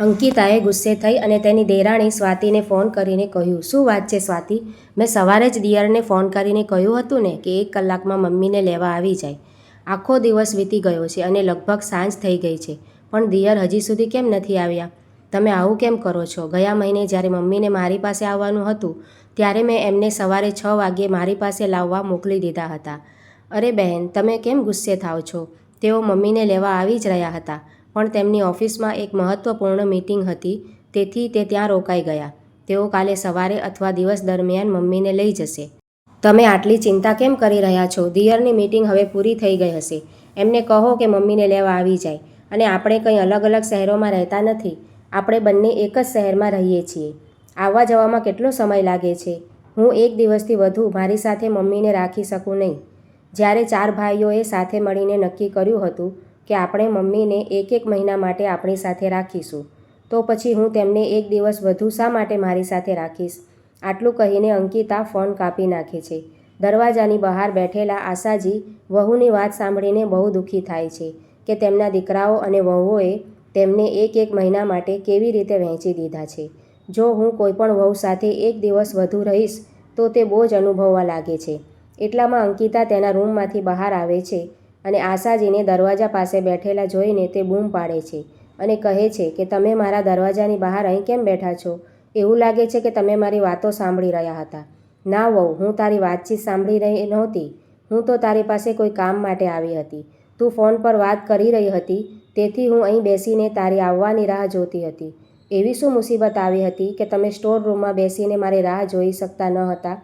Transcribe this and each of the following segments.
અંકિતાએ ગુસ્સે થઈ અને તેની દેરાણી સ્વાતિને ફોન કરીને કહ્યું, શું વાત છે સ્વાતિ? મેં સવારે જ દિયરને ફોન કરીને કહ્યું હતું ને કે એક કલાકમાં મમ્મીને લેવા આવી જાય. આખો દિવસ વીતી ગયો છે અને લગભગ સાંજ થઈ ગઈ છે, પણ દિયર હજી સુધી કેમ નથી આવ્યા? તમે આવું કેમ કરો છો? ગયા મહિને જ્યારે મમ્મીને મારી પાસે આવવાનું હતું, ત્યારે મેં એમને સવારે છ વાગ્યે મારી પાસે લાવવા મોકલી દીધા હતા. અરે બહેન, તમે કેમ ગુસ્સે થાવ છો? તેઓ મમ્મીને લેવા આવી જ રહ્યા હતા. પણ તેમની ઓફિસમાં એક મહત્ત્વપૂર્ણ મીટિંગ હતી, તેથી તે ત્યાં રોકાઈ ગયા. તેઓ કાલે સવારે અથવા દિવસ દરમિયાન મમ્મીને લઈ જશે. તમે આટલી ચિંતા કેમ કરી રહ્યા છો? દિયરની મીટિંગ હવે પૂરી થઈ ગઈ હશે. એમને કહો કે મમ્મીને લેવા આવી જાય. અને આપણે કંઈ અલગ અલગ શહેરોમાં રહેતા નથી. આપણે બંને એક જ શહેરમાં રહીએ છીએ. આવવા જવામાં કેટલો સમય લાગે છે? હું એક દિવસથી વધુ મારી સાથે મમ્મીને રાખી શકું નહીં. જ્યારે ચાર ભાઈઓએ સાથે મળીને નક્કી કર્યું હતું કે આપણે મમ્મીને એક એક મહિના માટે આપણી સાથે રાખીશું. તો પછી હું તેમને એક દિવસ વધુ શા માટે મારી સાથે રાખીશ? આટલું કહીને અંકિતા ફોન કાપી નાખે છે. દરવાજાની બહાર બેઠેલા આશાજી વહુની વાત સાંભળીને બહુ દુઃખી થાય છે કે તેમના દીકરાઓ અને વહુઓએ તેમને એક એક મહિના માટે કેવી રીતે વહેંચી દીધા છે. જો હું કોઈપણ વહુ સાથે એક દિવસ વધુ રહીશ, તો તે બોજ અનુભવવા લાગે છે. એટલામાં અંકિતા તેના રૂમમાંથી બહાર આવે છે અને આશાજીને દરવાજા પાસે બેઠેલા જોઈને તે બૂમ પાડે છે અને કહે છે કે, તમે મારા દરવાજાની બહાર અહીં કેમ બેઠા છો? એવું લાગે છે કે તમે મારી વાતો સાંભળી રહ્યા હતા. ના વહુ, હું તારી વાતચીત સાંભળી રહી નહોતી. હું તો તારી પાસે કોઈ કામ માટે આવી હતી. તું ફોન પર વાત કરી રહી હતી. તેથી હું અહીં બેસીને તારી આવવાની રાહ જોતી હતી. એવી શું મુસીબત આવી હતી કે તમે સ્ટોર રૂમમાં બેસીને મારી રાહ જોઈ શકતા ન હતા?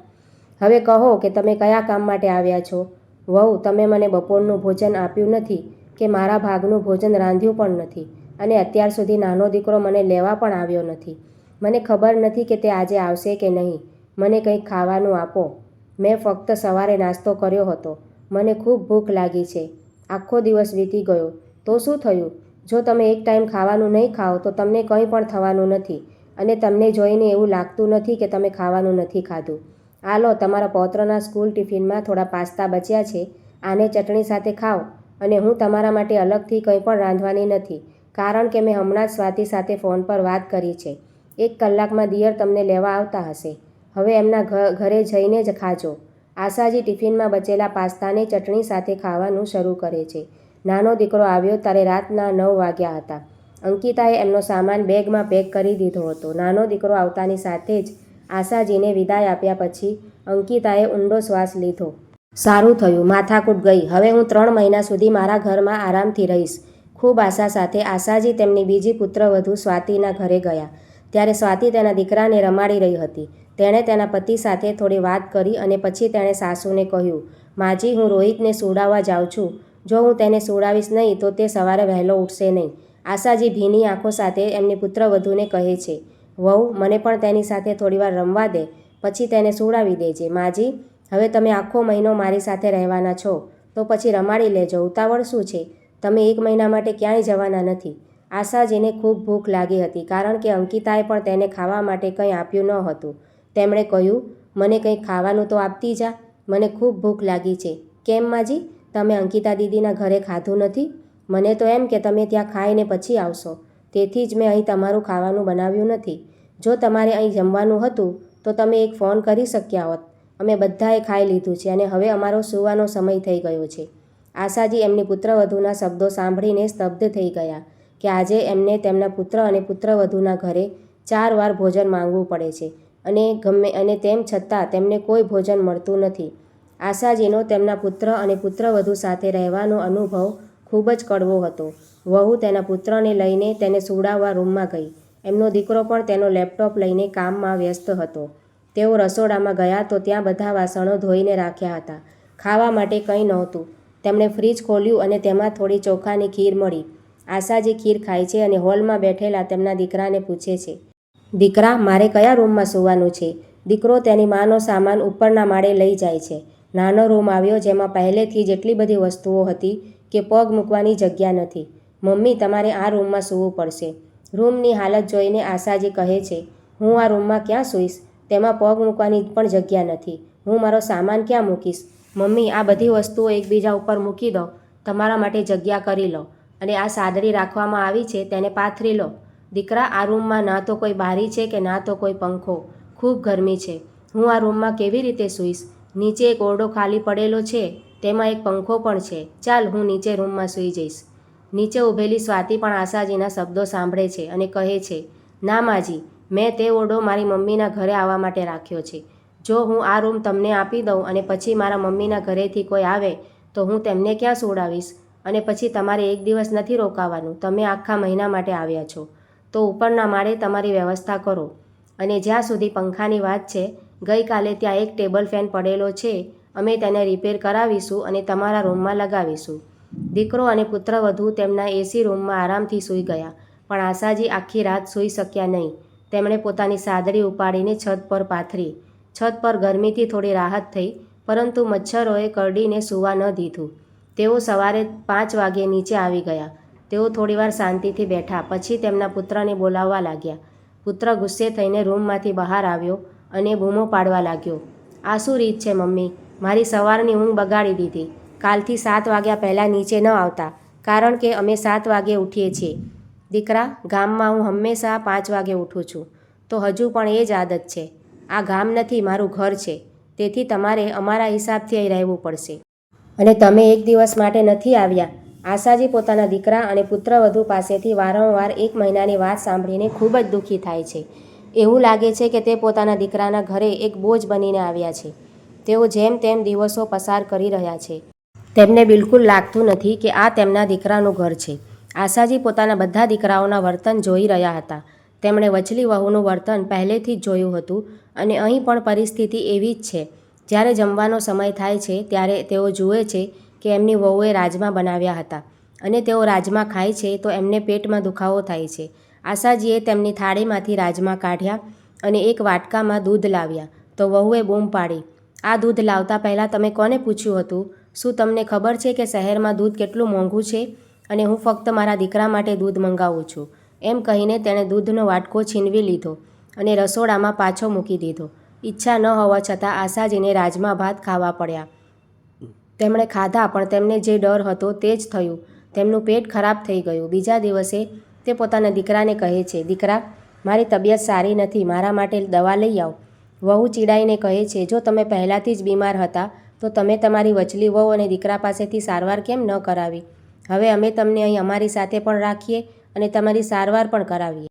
હવે કહો કે તમે કયા કામ માટે આવ્યા છો? વહુ, તમે મને બપોરનું ભોજન આપ્યું નથી કે મારા ભાગનું ભોજન રાંધ્યું પણ નથી અને અત્યાર સુધી નાનો દીકરો મને લેવા પણ આવ્યો નથી. મને ખબર નથી કે તે આજે આવશે કે નહીં. મને કંઈક ખાવાનું આપો. મેં ફક્ત સવારે નાસ્તો કર્યો હતો. મને ખૂબ ભૂખ લાગી છે. આખો દિવસ વીતી ગયો. તો શું થયું? જો તમે એક ટાઈમ ખાવાનું નહીં ખાઓ, તો તમને કંઈ પણ થવાનું નથી અને તમને જોઈને એવું લાગતું નથી કે તમે ખાવાનું નથી ખાધું. આ લો તમારા પૌત્રના સ્કૂલ ટિફિનમાં થોડા પાસ્તા બચ્યા છે. આને ચટણી સાથે ખાઓ અને હું તમારા માટે અલગથી કંઈ પણ રાંધવાની નથી, કારણ કે મેં હમણાં જ સ્વાતિ સાથે ફોન પર વાત કરી છે. એક કલાકમાં દિયર તમને લેવા આવતા હશે. હવે એમના ઘરે જઈને જ ખાજો. આશાજી ટિફિનમાં બચેલા પાસ્તાને ચટણી સાથે ખાવાનું શરૂ કરે છે. નાનો દીકરો આવ્યો ત્યારે રાતના નવ વાગ્યા હતા. અંકિતાએ એમનો સામાન બેગમાં પેક કરી દીધો હતો. નાનો દીકરો આવતાની સાથે જ આશાજીને વિદાય આપ્યા પછી અંકિતાએ ઊંડો શ્વાસ લીધો. સારું થયું, માથાકૂટ ગઈ. હવે હું ત્રણ મહિના સુધી મારા ઘરમાં આરામથી રહીશ. ખૂબ આશા સાથે આશાજી તેમની બીજી પુત્રવધુ સ્વાતિના ઘરે ગયા. ત્યારે સ્વાતિ તેના દીકરાને રમાડી રહી હતી. તેણે તેના પતિ સાથે થોડી વાત કરી અને પછી તેણે સાસુને કહ્યું, માજી, હું રોહિતને સુડાવવા જાઉં છું. જો હું તેને સુડાવીશ નહીં, તો તે સવારે વહેલો ઉઠશે નહીં. આશાજી ભીની આંખો સાથે એમની પુત્રવધુને કહે છે વહુ, મને પણ તેની સાથે થોડીવાર રમવા દે, પછી તેને સુડાવી દેજે. માજી, હવે તમે આખો મહિનો મારી સાથે રહેવાના છો, તો પછી રમાડી લેજો. ઉતાવળ શું છે? તમે એક મહિના માટે ક્યાંય જવાના નથી. આશાજીને ખૂબ ભૂખ લાગી હતી, કારણ કે અંકિતાએ પણ તેને ખાવા માટે કંઈ આપ્યું ન હતું. તેમણે કહ્યું, મને કંઈ ખાવાનું તો આપતી જા. મને ખૂબ ભૂખ લાગી છે. કેમ માજી? તમે અંકિતા દીદીના ઘરે ખાધું નથી? મને તો એમ કે તમે ત્યાં ખાઈને પછી આવશો. તેથી જ મેં અહીં તમારું ખાવાનું બનાવ્યું નથી. જો તમારે અહીં જમવાનું હતું, તો તમે એક ફોન કરી શક્યા હોત. અમે બધાએ ખાઈ લીધું છે અને હવે અમારો સૂવાનો સમય થઈ ગયો છે. આશાજી એમની પુત્રવધૂના શબ્દો સાંભળીને સ્તબ્ધ થઈ ગયા કે આજે એમને તેમના પુત્ર અને પુત્રવધૂના ઘરે ચાર વાર ભોજન માંગવું પડે છે અને ગમે અને તેમ છતાં તેમને કોઈ ભોજન મળતું નથી. આશાજીનો તેમના પુત્ર અને પુત્રવધુ સાથે રહેવાનો અનુભવ ખૂબ જ કડવો હતો. વહુ તેના પુત્રને લઈને તેને સુડાવવા રૂમમાં ગઈ. એમનો દીકરો પણ તેનો લેપટોપ લઈને કામમાં વ્યસ્ત હતો. તેઓ રસોડામાં ગયા તો ત્યાં બધા વાસણો ધોઈને રાખ્યા હતા. ખાવા માટે કંઈ નહોતું. તેમણે ફ્રીજ ખોલ્યું અને તેમાં થોડી ચોખાની ખીર મળી. આશાજી ખીર ખાય છે અને હોલમાં બેઠેલા તેમના દીકરાને પૂછે છે, દીકરા, મારે કયા રૂમમાં સૂવાનું છે? દીકરો તેની માનો સામાન ઉપરના માળે લઈ જાય છે. નાનો રૂમ આવ્યો જેમાં પહેલેથી જ એટલી બધી વસ્તુઓ હતી કે પગ મૂકવાની જગ્યા નથી. મમ્મી, તમારે આ રૂમમાં સૂવું પડશે. રૂમની હાલત જોઈને આશાજી કહે છે, હું આ રૂમમાં ક્યાં સૂઈશ? તેમાં પગ મૂકવાની પણ જગ્યા નથી. હું મારો સામાન ક્યાં મૂકીશ? મમ્મી, આ બધી વસ્તુઓ એકબીજા ઉપર મૂકી દો. તમારા માટે જગ્યા કરી લો. અને આ સાદરી રાખવામાં આવી છે, તેને પાથરી લો. દીકરા, આ રૂમમાં ના તો કોઈ બારી છે કે ના તો કોઈ પંખો? ખૂબ ગરમી છે. હું આ રૂમમાં કેવી રીતે સૂઈશ? નીચે એક ઓરડો ખાલી પડેલો છે, તેમાં એક પંખો પણ છે. ચાલ, હું નીચે રૂમમાં સૂઈ જઈશ. નીચે ઊભેલી સ્વાતિ પણ આશાજીના શબ્દો સાંભળે છે અને કહે છે, ના માજી, મેં તે ઓરડો મારી મમ્મીના ઘરે આવવા માટે રાખ્યો છે. જો હું આ રૂમ તમને આપી દઉં અને પછી મારા મમ્મીના ઘરેથી કોઈ આવે, તો હું તેમને ક્યાં સોડાવીશ અને પછી તમારે એક દિવસ નથી રોકાવાનું, તમે આખા મહિના માટે આવ્યા છો. તો ઉપરના માળે તમારી વ્યવસ્થા કરો. અને જ્યાં સુધી પંખાની વાત છે, ગઈકાલે ત્યાં એક ટેબલ ફેન પડેલો છે, અમે તેને રિપેર કરાવીશું અને તમારા રૂમમાં લગાવીશું. દીકરો અને પુત્રવધુ તેમના એસી રૂમમાં આરામથી સૂઈ ગયા, પણ આશાજી આખી રાત સૂઈ શક્યા નહીં. તેમણે પોતાની સાદડી ઉપાડીને છત પર પાથરી. છત પર ગરમીથી થોડી રાહત થઈ, પરંતુ મચ્છરોએ કરડીને સૂવા ન દીધું. તેઓ સવારે પાંચ વાગ્યે નીચે આવી ગયા. તેઓ થોડીવાર શાંતિથી બેઠા, પછી તેમના પુત્રને બોલાવવા લાગ્યા. પુત્ર ગુસ્સે થઈને રૂમમાંથી બહાર આવ્યો અને બૂમો પાડવા લાગ્યો. આ શું રીત છે મમ્મી? મારી સવારની ઊંઘ બગાડી દીધી. કાલથી સાત વાગ્યા પહેલાં નીચે ન આવતા, કારણ કે અમે સાત વાગે ઉઠીએ છીએ. દીકરા, ગામમાં હું હંમેશા પાંચ વાગે ઉઠું છું. તો હજુ પણ એ જ આદત છે. આ ગામ નથી, મારું ઘર છે. તેથી તમારે અમારા હિસાબથી અહીં રહેવું પડશે. અને તમે એક દિવસ માટે નથી આવ્યા. આશાજી પોતાના દીકરા અને પુત્રવધુ પાસેથી વારંવાર એક મહિનાની વાત સાંભળીને ખૂબ જ દુઃખી થાય છે. એવું લાગે છે કે તે પોતાના દીકરાના ઘરે એક બોજ બનીને આવ્યા છે. તેઓ જેમ તેમ દિવસો પસાર કરી રહ્યા છે. તેમને બિલકુલ લાગતું નથી કે આ તેમના દીકરાનું ઘર છે. આશાજી પોતાના બધા દીકરાઓના વર્તન જોઈ રહ્યા હતા. તેમણે વચલી વહુનું વર્તન પહેલેથી જ જોયું હતું અને અહીં પણ પરિસ્થિતિ એવી જ છે. જ્યારે જમવાનો સમય થાય છે, ત્યારે તેઓ જુએ છે કે એમની વહુએ રાજમા બનાવ્યા હતા અને તેઓ રાજમા ખાય છે તો એમને પેટમાં દુખાવો થાય છે. આશાજીએ તેમની થાળીમાંથી રાજમા કાઢ્યા અને એક વાટકામાં દૂધ લાવ્યા તો વહુએ બૂમ પાડી. આ દૂધ લાવતા પહેલાં તમે કોને પૂછ્યું હતું? શું તમને ખબર છે કે શહેરમાં દૂધ કેટલું મોંઘું છે? અને હું ફક્ત મારા દીકરા માટે દૂધ મંગાવું છું. એમ કહીને તેણે દૂધનો વાટકો છીનવી લીધો અને રસોડામાં પાછો મૂકી દીધો. ઈચ્છા ન હોવા છતાં આશાજીને રાજમા ભાત ખાવા પડ્યા. તેમણે ખાધા પણ તેમને જે ડર હતો તે જ થયું. તેમનું પેટ ખરાબ થઈ ગયું. બીજા દિવસે તે પોતાના દીકરાને કહે છે, દીકરા, મારી તબિયત સારી નથી. મારા માટે દવા લઈ આવ. વહુ ચીડાઈને કહે છે, જો તમે પહેલાંથી જ બીમાર હતા તો તમે તમારી વચલી વહુ અને દીકરા પાસેથી સારવાર કેમ ન કરાવી? હવે અમે તમને અહીં અમારી સાથે પણ રાખીએ અને તમારી સારવાર પણ કરાવીએ.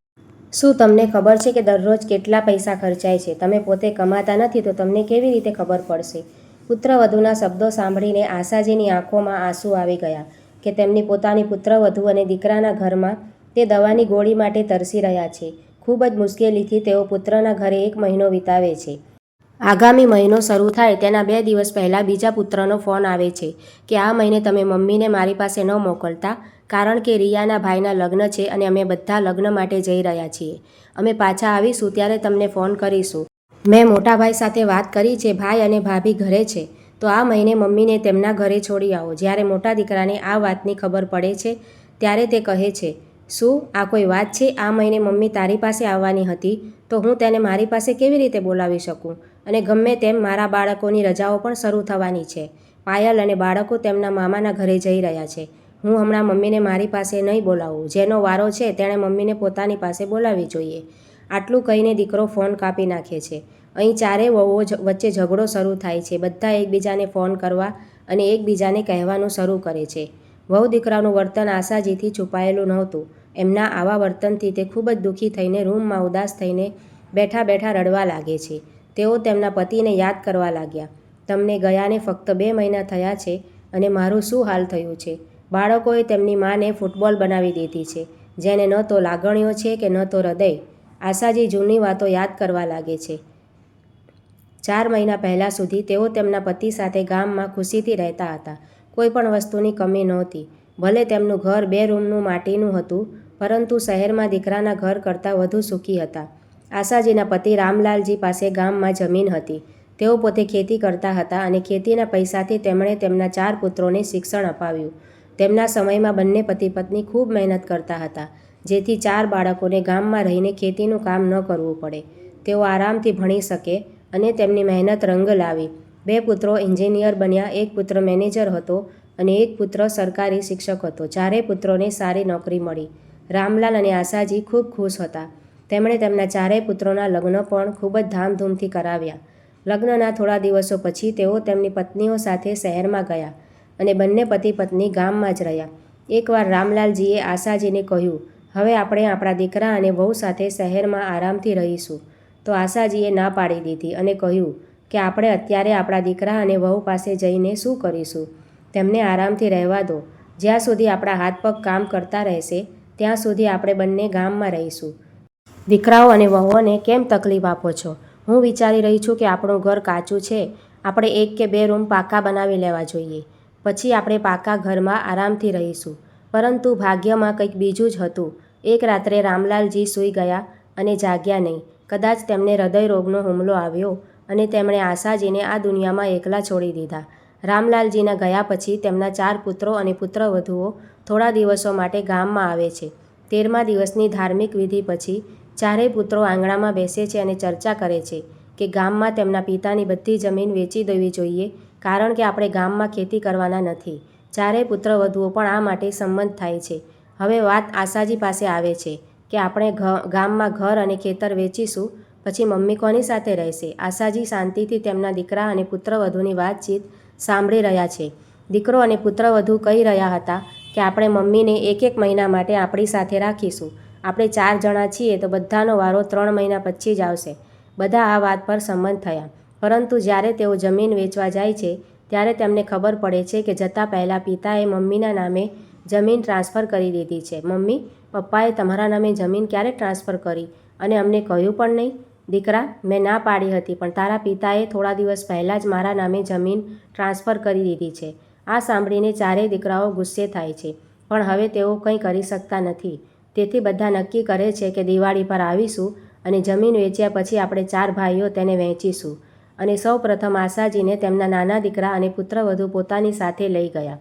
શું તમને ખબર છે કે દરરોજ કેટલા પૈસા ખર્ચાય છે? તમે પોતે કમાતા નથી તો તમને કેવી રીતે ખબર પડશે? પુત્રવધુના શબ્દો સાંભળીને આશાજીની આંખોમાં આંસુ આવી ગયા કે તેમની પોતાની પુત્રવધુ અને દીકરાના ઘરમાં તે દવાની ગોળી માટે તરસી રહ્યા છે. ખૂબ જ મુશ્કેલીથી તેઓ પુત્રના ઘરે એક મહિનો વિતાવે છે. આગામી મહિનો શરૂ થાય તેના બે દિવસ પહેલાં બીજા પુત્રનો ફોન આવે છે કે આ મહિને તમે મમ્મીને મારી પાસે ન મોકલતા, કારણ કે રિયાના ભાઈના લગ્ન છે અને અમે બધા લગ્ન માટે જઈ રહ્યા છીએ. અમે પાછા આવીશું ત્યારે તમને ફોન કરીશું. મેં મોટા ભાઈ સાથે વાત કરી છે, ભાઈ અને ભાભી ઘરે છે. તો આ મહિને મમ્મીને તેમના ઘરે છોડી આવો. જ્યારે મોટા દીકરાને આ વાતની ખબર પડે છે, ત્યારે તે કહે છે, શું આ કોઈ વાત છે? આ મહિને મમ્મી તારી પાસે આવવાની હતી, તો હું તેને મારી પાસે કેવી રીતે બોલાવી શકું? અને ગમે તેમ મારા બાળકોની રજાઓ પણ શરૂ થવાની છે. પાયલ અને બાળકો તેમના મામાના ઘરે જઈ રહ્યા છે. હું હમણાં મમ્મીને મારી પાસે નહીં બોલાવું. જેનો વારો છે તેણે મમ્મીને પોતાની પાસે બોલાવવી જોઈએ. આટલું કહીને દીકરો ફોન કાપી નાખે છે. અહીં ચારેય વહુઓ વચ્ચે ઝઘડો શરૂ થાય છે. બધા એકબીજાને ફોન કરવા અને એકબીજાને કહેવાનું શરૂ કરે છે. વહુ દીકરાનું વર્તન આશાજીથી છુપાયેલું નહોતું. એમના આવા વર્તનથી તે ખૂબ જ દુઃખી થઈને રૂમમાં ઉદાસ થઈને બેઠા બેઠા રડવા લાગે છે. તેઓ તેમના પતિને યાદ કરવા લાગ્યા. તમને ગયાને ફક્ત બે મહિના થયા છે અને મારું શું હાલ થયું છે? બાળકોએ તેમની માને ફૂટબોલ બનાવી દીધી છે, જેને ન તો લાગણીઓ છે કે ન તો હૃદય. આશાજી જૂની વાતો યાદ કરવા લાગે છે. ચાર મહિના પહેલાં સુધી તેઓ તેમના પતિ સાથે ગામમાં ખુશીથી રહેતા હતા. કોઈ પણ વસ્તુની કમી નહોતી. ભલે તેમનું ઘર બે રૂમનું માટીનું હતું, પરંતુ શહેરમાં દીકરાના ઘર કરતાં વધુ સુખી હતા. આશાજીના પતિ રામલાલજી પાસે ગામમાં જમીન હતી. તેઓ પોતે ખેતી કરતા હતા અને ખેતીના પૈસાથી તેમણે તેમના ચાર પુત્રોને શિક્ષણ અપાવ્યું. તેમના સમયમાં બંને પતિ પત્ની ખૂબ મહેનત કરતા હતા, જેથી ચાર બાળકોને ગામમાં રહીને ખેતીનું કામ ન કરવું પડે. તેઓ આરામથી ભણી શકે અને તેમની મહેનત રંગ લાવી. બે પુત્રો એન્જિનિયર બન્યા, એક પુત્ર મેનેજર હતો અને એક પુત્ર સરકારી શિક્ષક હતો. ચારેય પુત્રોને સારી નોકરી મળી. રામલાલ અને આશાજી ખૂબ ખુશ હતા. તેમણે તેમના ચારેય પુત્રોના લગ્ન પણ ખૂબ જ ધામધૂમથી કરાવ્યા. લગ્નના થોડા દિવસો પછી તેઓ તેમની પત્નીઓ સાથે શહેરમાં ગયા અને બંને પતિ પત્ની ગામમાં જ રહ્યા. એકવાર રામલાલજીએ આશાજીને કહ્યું, હવે આપણે આપણા દીકરા અને વહુ સાથે શહેરમાં આરામથી રહીશું. તો આશાજીએ ના પાડી દીધી અને કહ્યું કે, આપણે અત્યારે આપણા દીકરા અને વહુ પાસે જઈને શું કરીશું? તેમને આરામથી રહેવા દો. જ્યાં સુધી આપણા હાથ પગ કામ કરતા રહેશે, ત્યાં સુધી આપણે બંને ગામમાં રહીશું. દીકરાઓ અને વહુઓને કેમ તકલીફ આપો છો? હું વિચારી રહી છું કે આપણું ઘર કાચું છે. આપણે એક કે બે રૂમ પાકા બનાવી લેવા જોઈએ. પછી આપણે પાકા ઘરમાં આરામથી રહીશું. પરંતુ ભાગ્યમાં કંઈક બીજું જ હતું. એક રાત્રે રામલાલજી સૂઈ ગયા અને જાગ્યા નહીં. કદાચ તેમને હૃદય રોગનો હુમલો આવ્યો અને તેમણે આશાજીને આ દુનિયામાં એકલા છોડી દીધા. રામલાલજીના ગયા પછી તેમના ચાર પુત્રો અને પુત્રવધુઓ થોડા દિવસો માટે ગામમાં આવે છે. તેરમા દિવસની ધાર્મિક વિધિ પછી ચારેય પુત્રો આંગણામાં બેસે છે અને ચર્ચા કરે છે કે ગામમાં તેમના પિતાની બધી જમીન વેચી દેવી જોઈએ, કારણ કે આપણે ગામમાં ખેતી કરવાના નથી. ચારેય પુત્રવધુઓ પણ આ માટે સંમત થાય છે. હવે વાત આશાજી પાસે આવે છે કે આપણે ગામમાં ઘર અને ખેતર વેચીશું, પછી મમ્મી કોની સાથે રહેશે? આશાજી શાંતિથી તેમના દીકરા અને પુત્રવધુની વાતચીત સાંભળી રહ્યા છે. દીકરો અને પુત્રવધુ કહી રહ્યા હતા કે આપણે મમ્મીને એક એક મહિના માટે આપણી સાથે રાખીશું. આપણે ચાર જણા છીએ તો બધાનો વારો ત્રણ મહિના પછી જ આવશે. બધા આ વાત પર સંમત થયા. પરંતુ જ્યારે તેઓ જમીન વેચવા જાય છે, ત્યારે તેમને ખબર પડે છે કે જતાં પહેલાં પિતાએ મમ્મીના નામે જમીન ટ્રાન્સફર કરી દીધી છે. મમ્મી, પપ્પાએ તમારા નામે જમીન ક્યારે ટ્રાન્સફર કરી? અને અમને કહ્યું પણ નહીં. દીકરા, મેં ના પાડી હતી, પણ તારા પિતાએ થોડા દિવસ પહેલાં જ મારા નામે જમીન ટ્રાન્સફર કરી દીધી છે. આ સાંભળીને ચારેય દીકરાઓ ગુસ્સે થાય છે. પણ હવે તેઓ કંઈ કરી શકતા નથી. તેથી બધા નક્કી કરે છે કે દિવાળી પર આવીશું અને જમીન વેચ્યા પછી આપણે ચાર ભાઈઓ તેને વહેંચીશું અને સૌ પ્રથમ આશાજીને તેમના નાના દીકરા અને પુત્રવધુ પોતાની સાથે લઈ ગયા.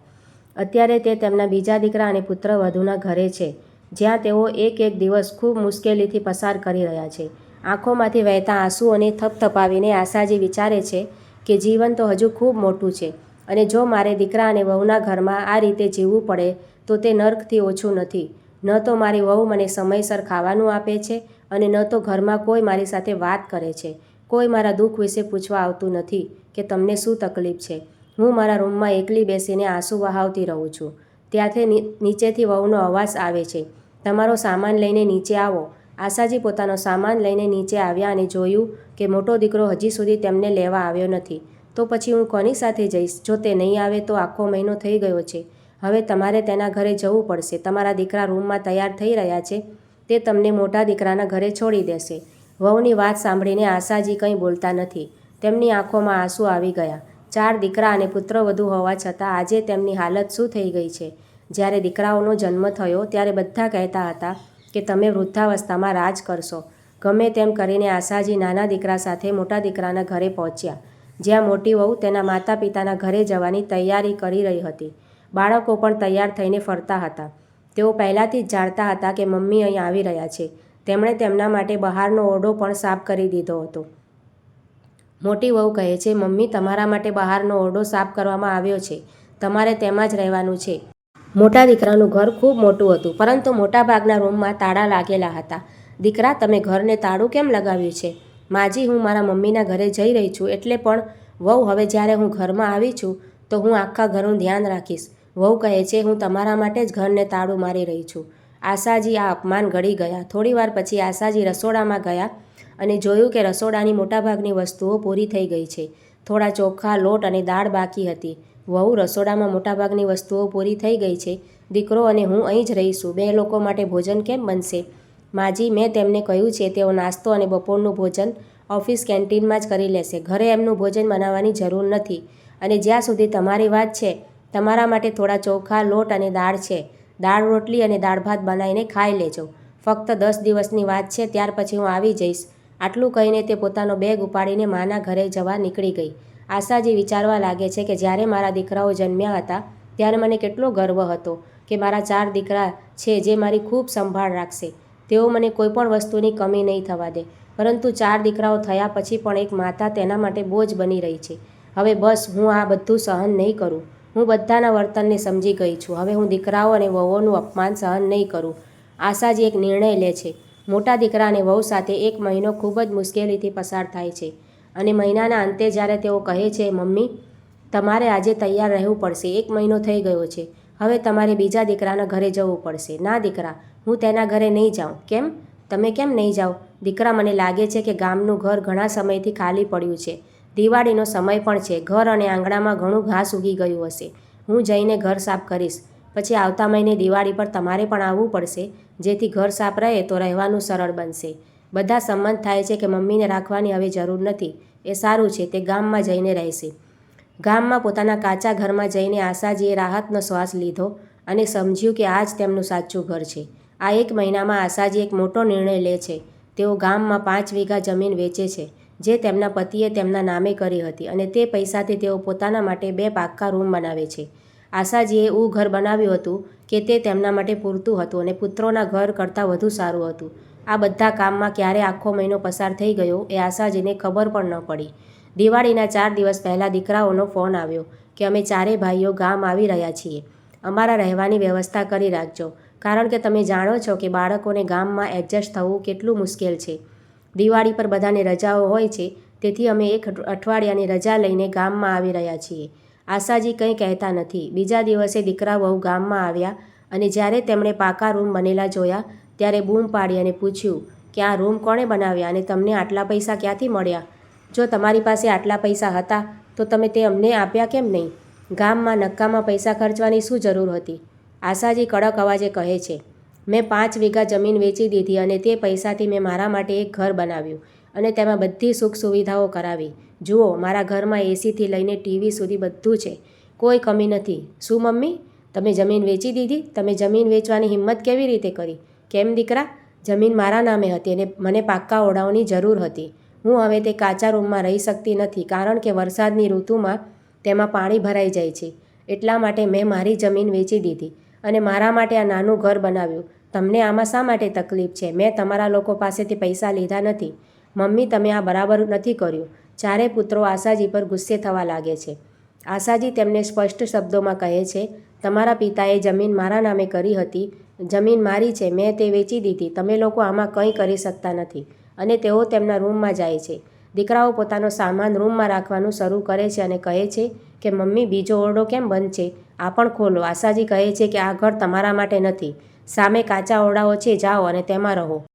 અત્યારે તે તેમના બીજા દીકરા અને પુત્રવધુના ઘરે છે, જ્યાં તેઓ એક એક દિવસ ખૂબ મુશ્કેલીથી પસાર કરી રહ્યા છે. આંખોમાંથી વહેતા આંસુઓને થપથપાવીને આશાજી વિચારે છે કે જીવન તો હજુ ખૂબ મોટું છે અને જો મારે દીકરા અને વહુના ઘરમાં આ રીતે જીવવું પડે, તો તે નર્કથી ઓછું નથી. ન તો મારી વહુ મને સમયસર ખાવાનું આપે છે અને ન તો ઘરમાં કોઈ મારી સાથે વાત કરે છે. કોઈ મારા દુઃખ વિશે પૂછવા આવતું નથી કે તમને શું તકલીફ છે. હું મારા રૂમમાં એકલી બેસીને આંસુ વહાવતી રહું છું. ત્યાંથી નીચેથી વહુનો અવાજ આવે છે. તમારો સામાન લઈને નીચે આવો. આશાજી પોતાનો સામાન લઈને નીચે આવ્યા અને જોયું કે મોટો દીકરો હજી સુધી તેમને લેવા આવ્યો નથી. તો પછી હું કોની સાથે જઈશ? જો તે નહીં આવે તો આખો મહિનો થઈ ગયો છે. હવે તમારે તેના ઘરે જવું પડશે. તમારા દીકરા રૂમમાં તૈયાર થઈ રહ્યા છે. તે તમને મોટા દીકરાના ઘરે છોડી દેશે. વહુની વાત સાંભળીને આશાજી કંઈ બોલતા નથી. તેમની આંખોમાં આંસુ આવી ગયા. ચાર દીકરા અને પુત્રવધુ હોવા છતાં આજે તેમની હાલત શું થઈ ગઈ છે? જ્યારે દીકરાઓનો જન્મ થયો ત્યારે બધા કહેતા હતા કે તમે વૃદ્ધાવસ્થામાં રાજ કરશો. ગમે તેમ કરીને આશાજી નાના દીકરા સાથે મોટા દીકરાના ઘરે પહોંચ્યા. જ્યાં મોટી વહુ તેના માતા પિતાના ઘરે જવાની તૈયારી કરી રહી હતી. બાળકો પણ તૈયાર થઈને ફરતા હતા. તેઓ પહેલાંથી જ જાણતા હતા કે મમ્મી અહીં આવી રહ્યા છે. તેમણે તેમના માટે બહારનો ઓરડો પણ સાફ કરી દીધો હતો. મોટી વહુ કહે છે, મમ્મી, તમારા માટે બહારનો ઓરડો સાફ કરવામાં આવ્યો છે. તમારે તેમાં જ રહેવાનું છે. મોટા દીકરાનું ઘર ખૂબ મોટું હતું, પરંતુ મોટાભાગના રૂમમાં તાળા લાગેલા હતા. દીકરા, તમે ઘરને તાળું કેમ લગાવ્યું છે? માજી, હું મારા મમ્મીના ઘરે જઈ રહી છું, એટલે પણ વહુ, હવે જ્યારે હું ઘરમાં આવી છું, તો હું આખા ઘરનું ધ્યાન રાખીશ. વહુ કહે છે, હું તમારા માટે જ ઘરને તાળું મારી રહી છું. આશાજી આ અપમાન ગળી ગયા. થોડીવાર પછી આશાજી રસોડામાં ગયા અને જોયું કે રસોડાની મોટાભાગની વસ્તુઓ પૂરી થઈ ગઈ છે. થોડા ચોખા, લોટ અને દાળ બાકી હતી. વહુ રસોડામાં મોટાભાગની વસ્તુઓ પૂરી થઈ ગઈ છે. દીકરો અને હું અહીં જ રહીશું. બે લોકો માટે ભોજન કેમ બનશે? માજી, મેં તેમને કહ્યું છે, તેઓ નાસ્તો અને બપોરનું ભોજન ઓફિસ કેન્ટીનમાં જ કરી લેશે. ઘરે એમનું ભોજન બનાવવાની જરૂર નથી. અને જ્યાં સુધી તમારી વાત છે તમારા માટે થોડા ચોખા, લોટ અને દાળ છે. દાળ રોટલી અને દાળ ભાત બનાવીને ખાઈ લેજો. ફક્ત દસ દિવસની વાત છે, ત્યાર પછી હું આવી જઈશ. આટલું કહીને તે પોતાનો બેગ ઉપાડીને માના ઘરે જવા નીકળી ગઈ. આશાજી વિચારવા લાગે છે કે જ્યારે મારા દીકરાઓ જન્મ્યા હતા, ત્યારે મને કેટલો ગર્વ હતો કે મારા ચાર દીકરા છે જે મારી ખૂબ સંભાળ રાખશે. તેઓ મને કોઈ પણ વસ્તુની કમી નહીં થવા દે. પરંતુ ચાર દીકરાઓ થયા પછી પણ એક માતા તેના માટે બોજ બની રહી છે. હવે બસ હું આ બધું સહન નહીં કરું. હું બધાના વર્તનને સમજી ગઈ છું. હવે હું દીકરાઓ અને વહુઓનું અપમાન સહન નહીં કરું. આશાજી એક નિર્ણય લે છે. મોટા દીકરા અને વહુ સાથે એક મહિનો ખૂબ જ મુશ્કેલીથી પસાર થાય છે. અને મહિનાના અંતે જ્યારે તેઓ કહે છે, મમ્મી, તમારે આજે તૈયાર રહેવું પડશે. એક મહિનો થઈ ગયો છે. હવે તમારે બીજા દીકરાના ઘરે જવું પડશે. ના દીકરા, હું તેના ઘરે નહીં જાઉં. કેમ? તમે કેમ નહીં જાઓ? દીકરા, મને લાગે છે કે ગામનું ઘર ઘણા સમયથી ખાલી પડ્યું છે. દિવાળીનો સમય પણ છે. ઘર અને આંગણામાં ઘણું ઘાસ ઉગી ગયું હશે. હું જઈને ઘર સાફ કરીશ. પછી આવતા મહિને દિવાળી પર તમારે પણ આવવું પડશે. જેથી ઘર સાફ રહે તો રહેવાનું સરળ બનશે. બધા સંમત થાય છે કે મમ્મીને રાખવાની હવે જરૂર નથી. એ સારું છે, તે ગામમાં જઈને રહેશે. ગામમાં પોતાના કાચા ઘરમાં જઈને આશાજીએ રાહતનો શ્વાસ લીધો અને સમજ્યું કે આ જ તેમનું સાચું ઘર છે. આ એક મહિનામાં આશાજી એક મોટો નિર્ણય લે છે. તેઓ ગામમાં પાંચ વીઘા જમીન વેચે છે. જે તેમના પતિએ તેમના નામે કરી હતી અને તે પૈસાથી તેઓ પોતાના માટે બે પાક્કા રૂમ બનાવે છે. આશાજીએ એવું ઘર બનાવ્યું હતું કે તે તેમના માટે પૂરતું હતું અને પુત્રોના ઘર કરતાં વધુ સારું હતું. આ બધા કામમાં ક્યારે આખો મહિનો પસાર થઈ ગયો એ આશાજીને ખબર પણ ન પડી. દિવાળીના ચાર દિવસ પહેલાં દીકરાઓનો ફોન આવ્યો કે અમે ચારે ભાઈઓ ગામ આવી રહ્યા છીએ. અમારા રહેવાની વ્યવસ્થા કરી રાખજો. કારણ કે તમે જાણો છો કે બાળકોને ગામમાં એડજસ્ટ થવું કેટલું મુશ્કેલ છે. દિવાળી પર બધાને રજાઓ હોય છે, તેથી અમે એક અઠવાડિયાની રજા લઈને ગામમાં આવી રહ્યા છીએ. આશાજી કંઈ કહેતા નથી. બીજા દિવસે દીકરા વહુ ગામમાં આવ્યા અને જ્યારે તેમણે પાકા રૂમ બનેલા જોયા, ત્યારે બૂમ પાડી અને પૂછ્યું, કે આ રૂમ કોણે બનાવ્યા અને તમને આટલા પૈસા ક્યાંથી મળ્યા? જો તમારી પાસે આટલા પૈસા હતા, તો તમે તે અમને આપ્યા કેમ નહીં? ગામમાં નક્કામાં પૈસા ખર્ચવાની શું જરૂર હતી? આશાજી કડક અવાજે કહે છે મેં પાંચ વીઘા જમીન વેચી દીધી અને તે પૈસાથી મેં મારા માટે એક ઘર બનાવ્યું અને તેમાં બધી સુખ સુવિધાઓ કરાવી. જુઓ, મારા ઘરમાં એસીથી લઈને ટીવી સુધી બધું છે. કોઈ કમી નથી. શું મમ્મી? તમે જમીન વેચી દીધી? તમે જમીન વેચવાની હિંમત કેવી રીતે કરી? કેમ દીકરા? જમીન મારા નામે હતી અને મને પાક્કા ઓડાઓની જરૂર હતી. હું હવે તે કાચા રૂમમાં રહી શકતી નથી કારણ કે વરસાદની ઋતુમાં તેમાં પાણી ભરાઈ જાય છે. એટલા માટે મેં મારી જમીન વેચી દીધી અને મારા માટે આ નાનું ઘર બનાવ્યું. તમને આમાં શા માટે તકલીફ છે? મેં તમારા લોકો પાસેથી પૈસા લીધા નથી. મમ્મી, તમે આ બરાબર નથી કર્યું. ચારે પુત્રો આશાજી પર ગુસ્સે થવા લાગે છે. આશાજી તેમને સ્પષ્ટ શબ્દોમાં કહે છે, તમારા પિતાએ જમીન મારા નામે કરી હતી. જમીન મારી છે. મેં તે વેચી દીધી. તમે લોકો આમાં કંઈ કરી શકતા નથી. અને તેઓ તેમના રૂમમાં જાય છે. દીકરાઓ પોતાનો સામાન રૂમમાં રાખવાનું શરૂ કરે છે અને કહે છે કે, મમ્મી, બીજો ઓરડો કેમ બંધ છે? આ પણ ખોલો. આશાજી કહે છે કે, આ ઘર તમારા માટે નથી. સામે કાચા ઓરડાઓ છે, જાઓ અને તેમાં રહો.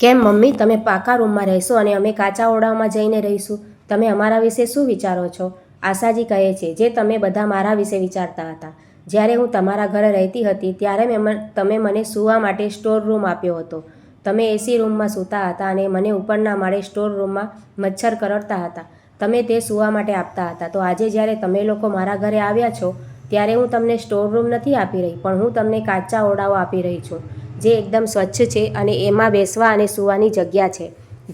કેમ મમ્મી, તમે પાકા રૂમમાં રહેશો અને અમે કાચા ઓરડાઓમાં જઈને રહીશું. તમે અમારા વિશે શું વિચારો છો? આશાજી કહે છે, જે તમે બધા મારા વિશે વિચારતા હતા. જ્યારે હું તમારા ઘરે રહેતી હતી, ત્યારે મેં તમે મને સૂવા માટે સ્ટોર રૂમ આપ્યો હતો. તમે એસી રૂમમાં સૂતા હતા અને મને ઉપરના માળે સ્ટોર રૂમમાં મચ્છર કરડતા હતા. તમે તે સૂવા માટે આપતા હતા. તો આજે જ્યારે તમે લોકો મારા ઘરે આવ્યા છો ત્યારે હું તમને સ્ટોર રૂમ નથી આપી રહી, પણ હું તમને કાચા ઓરડાઓ આપી રહી છું, જે એકદમ સ્વચ્છ છે અને એમાં બેસવા અને સૂવાની જગ્યા છે.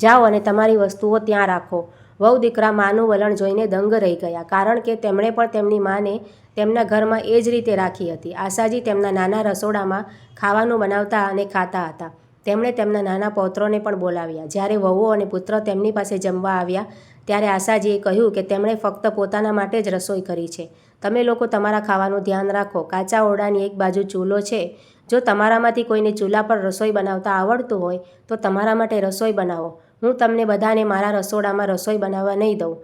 જાઓ અને તમારી વસ્તુઓ ત્યાં રાખો. વહુ દીકરા માનું વલણ જોઈને દંગ રહી ગયા, કારણ કે તેમણે પણ તેમની માને તેમના ઘરમાં એ જ રીતે રાખી હતી. આશાજી તેમના નાના રસોડામાં ખાવાનું બનાવતા અને ખાતા હતા. તેમણે તેમના નાના પૌત્રોને પણ બોલાવ્યા. જ્યારે વહુઓ અને પુત્ર તેમની પાસે જમવા આવ્યા ત્યારે આશાજીએ કહ્યું કે તેમણે ફક્ત પોતાના માટે જ રસોઈ કરી છે. તમે લોકો તમારા ખાવાનું ધ્યાન રાખો. કાચા ઓરડાની એક બાજુ ચૂલો છે. જો તમારામાંથી કોઈને ચૂલા પર રસોઈ બનાવતા આવડતું હોય, તો તમારા માટે રસોઈ બનાવો. હું તમને બધાને મારા રસોડામાં રસોઈ બનાવવા નહીં દઉં.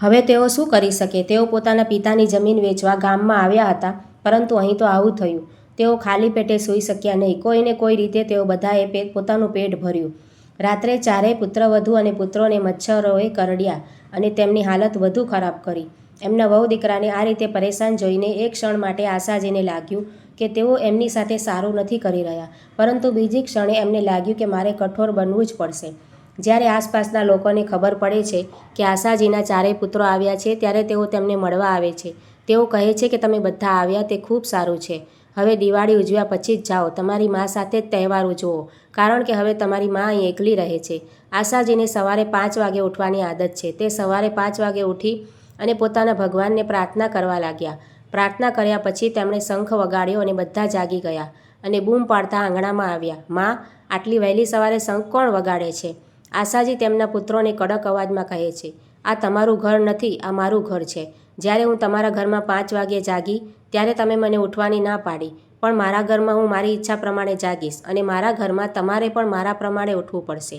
હવે તેઓ શું કરી શકે? તેઓ પોતાના પિતાની જમીન વેચવા ગામમાં આવ્યા હતા, પરંતુ અહીં તો આવું થયું. તેઓ ખાલી પેટે સૂઈ શક્યા નહીં. કોઈને કોઈ રીતે તેઓ બધાએ પોતાનું પેટ ભર્યું. રાત્રે ચારેય પુત્રવધુ અને પુત્રોને મચ્છરોએ કરડ્યા અને તેમની હાલત વધુ ખરાબ કરી. એમના વહુ દીકરાને આ રીતે પરેશાન જોઈને એક ક્ષણ માટે આશાજીને લાગ્યું કે તેઓ એમની સાથે સારું નથી કરી રહ્યા, પરંતુ બીજી ક્ષણે એમને લાગ્યું કે મારે કઠોર બનવું જ પડશે. જ્યારે આસપાસના લોકોને ખબર પડે છે કે આશાજીના ચારેય પુત્રો આવ્યા છે, ત્યારે તેઓ તેમને મળવા આવે છે. તેઓ કહે છે કે તમે બધા આવ્યા, તે ખૂબ સારું છે. હવે દિવાળી ઉજવ્યા પછી જ જાઓ. તમારી મા સાથે જ તહેવાર ઉજવો. કારણ કે હવે તમારી મા અહીં એકલી રહે છે. આશાજીને સવારે પાંચ વાગે ઉઠવાની આદત છે. તે સવારે પાંચ વાગે ઉઠી અને પોતાના ભગવાનને પ્રાર્થના કરવા લાગ્યા. પ્રાર્થના કર્યા પછી તેમણે શંખ વગાડ્યો અને બધા જાગી ગયા અને બૂમ પાડતા આંગણામાં આવ્યા. મા, આટલી વહેલી સવારે શંખ કોણ વગાડે છે? આશાજી તેમના પુત્રોને કડક અવાજમાં કહે છે, આ તમારું ઘર નથી, આ મારું ઘર છે. જ્યારે હું તમારા ઘરમાં પાંચ વાગ્યે જાગી, ત્યારે તમે મને ઉઠવાની ના પાડી. પણ મારા ઘરમાં હું મારી ઈચ્છા પ્રમાણે જાગીશ અને મારા ઘરમાં તમારે પણ મારા પ્રમાણે ઉઠવું પડશે.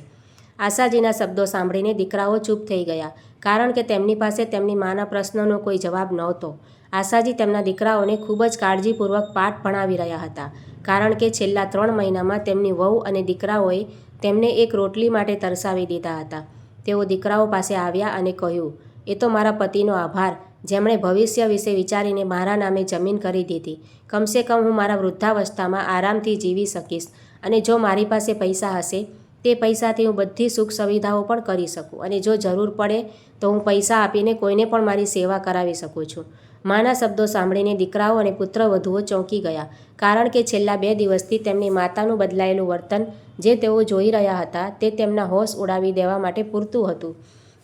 આશાજીના શબ્દો સાંભળીને દીકરાઓ ચૂપ થઈ ગયા, કારણ કે તેમની પાસે તેમની માના પ્રશ્નનો કોઈ જવાબ નહોતો. આશાજી તેમના દીકરાઓને ખૂબ જ કાળજીપૂર્વક પાઠ ભણાવી રહ્યા હતા, કારણ કે છેલ્લા ત્રણ મહિનામાં તેમની વહુ અને દીકરાઓએ તેમને એક રોટલી માટે તરસાવી દીધા હતા. તેઓ દીકરાઓ પાસે આવ્યા અને કહ્યું, એ તો મારા પતિનો આભાર જેમણે ભવિષ્ય વિશે વિચારીને મારા નામે જમીન કરી દીધી. કમસે કમ હું મારા વૃદ્ધાવસ્થામાં આરામથી જીવી શકીશ અને જો મારી પાસે પૈસા હશે, તે પૈસાથી હું બધી સુખ સુવિધાઓ પણ કરી શકું અને જો જરૂર પડે, તો હું પૈસા આપીને કોઈને પણ મારી સેવા કરાવી શકું છું. માના શબ્દો સાંભળીને દીકરાઓ અને પુત્રવધુઓ ચોંકી ગયા, કારણ કે છેલ્લા બે દિવસથી તેમની માતાનું બદલાયેલું વર્તન જે તેઓ જોઈ રહ્યા હતા, તે તેમના હોશ ઉડાવી દેવા માટે પૂરતું હતું.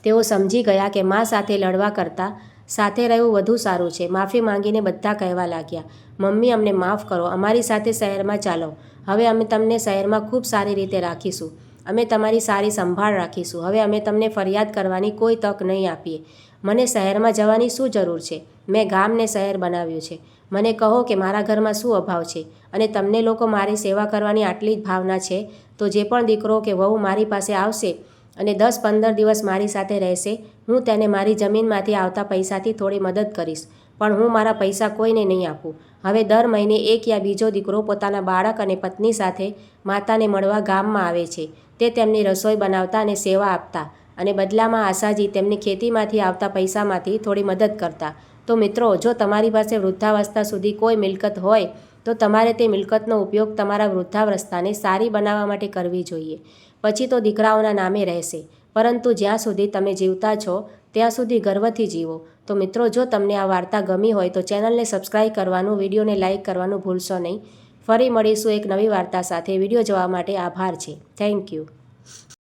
તેઓ સમજી ગયા કે મા સાથે લડવા કરતાં સાથે રહેવું વધુ સારું છે. માફી માંગીને બધા કહેવા લાગ્યા. મમ્મી, અમને માફ કરો. અમારી સાથે શહેરમાં ચાલો. હવે અમે તમને શહેરમાં ખૂબ સારી રીતે રાખીશું. અમે તમારી સારી સંભાળ રાખીશું. હવે અમે તમને ફરિયાદ કરવાની કોઈ તક નહીં આપીએ. મને શહેરમાં જવાની શું જરૂર છે? મેં ગામને શહેર બનાવ્યું છે. મને કહો કે મારા ઘરમાં શું અભાવ છે? અને તમને લોકો મારી સેવા કરવાની આટલી જ ભાવના છે? તો જે પણ દીકરો કે વહુ મારી પાસે આવશે અને દસ પંદર દિવસ મારી સાથે રહેશે, હું તેને મારી જમીનમાંથી આવતા પૈસાથી થોડી મદદ કરીશ, પણ હું મારા પૈસા કોઈને નહીં આપું. હવે દર મહિને એક યા બીજો દીકરો પોતાના બાળક અને પત્ની સાથે માતાને મળવા ગામમાં આવે છે. તે તેમની રસોઈ બનાવતા અને સેવા આપતા અને બદલામાં આશાજી તેમની ખેતીમાંથી આવતા પૈસામાંથી થોડી મદદ કરતા. તો મિત્રો, જો તમારી પાસે વૃદ્ધાવસ્થા સુધી કોઈ મિલકત હોય, તો તમારે તે મિલકતનો ઉપયોગ તમારા વૃદ્ધાવસ્થાને સારી બનાવવા માટે કરવી જોઈએ. પછી તો દીકરાઓના નામે રહેશે. પરંતુ જ્યાં સુધી તમે જીવતા છો, ત્યાં સુધી ગર્વથી જીવો. તો મિત્રો, જો તમને આ વાર્તા ગમી હોય તો ચેનલને સબસ્ક્રાઈબ કરવાનું, વિડીયોને લાઇક કરવાનું ભૂલશો નહીં. ફરી મળીશું એક નવી વાર્તા સાથે. વીડિયો જોવા માટે આભાર છે. Thank you.